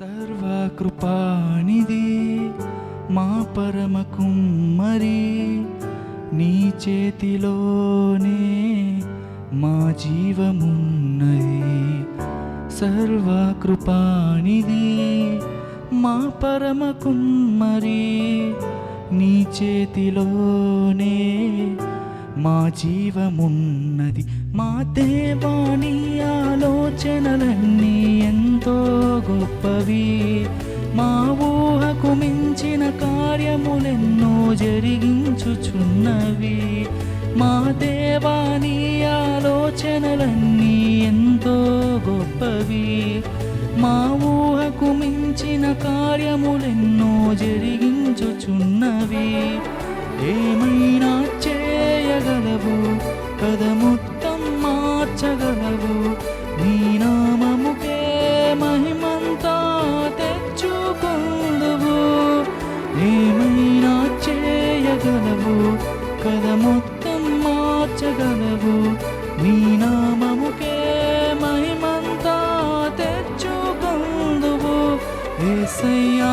సర్వకృపాణిది మా పరమ కుమ్మరి నీ చేతిలోనే మా జీవమున్నది. సర్వకృపాణిది మా పరమ కుమ్మరి నీ చేతిలోనే మా జీవమున్నది మా దేవాని ఆలోచనలన్నీ ఎంతో గొప్పవి. మా ఊహకు మించిన కార్యములెన్నో జరిగించుచున్నవి. మా దేవాని ఆలోచనలన్నీ ఎంతో గొప్పవి. మా ఊహకు మించిన కార్యములెన్నో జరిగించుచున్నవి. ఏమైనా మార్చగలవు కథ మార్చగలవు నీ నామముకే మహిమంతా తెచ్చుకుందువు ఏమైనా చేయగలవు కథ మార్చగలవు నీ నామముకే మహిమంతా తెచ్చుకుందువు ఏసయ్యా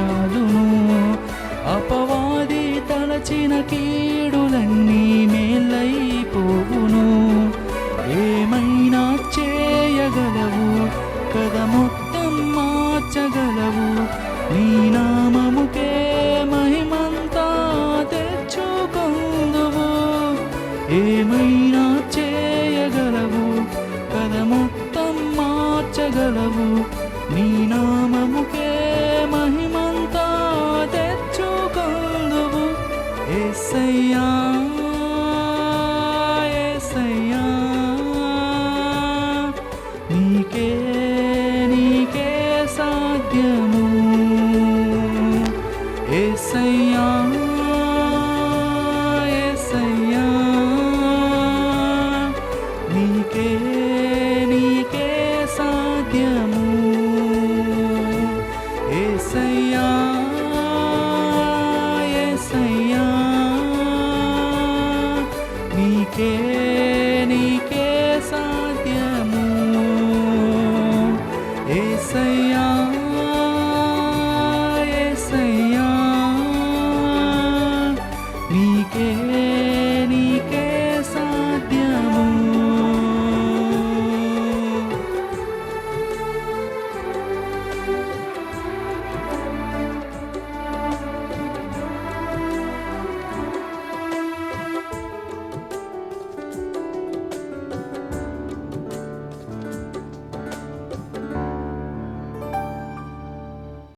చాలును. అపవాది తలచిన కీడులన్నీ ఏసయ్యా ఏసయ్యా నీకే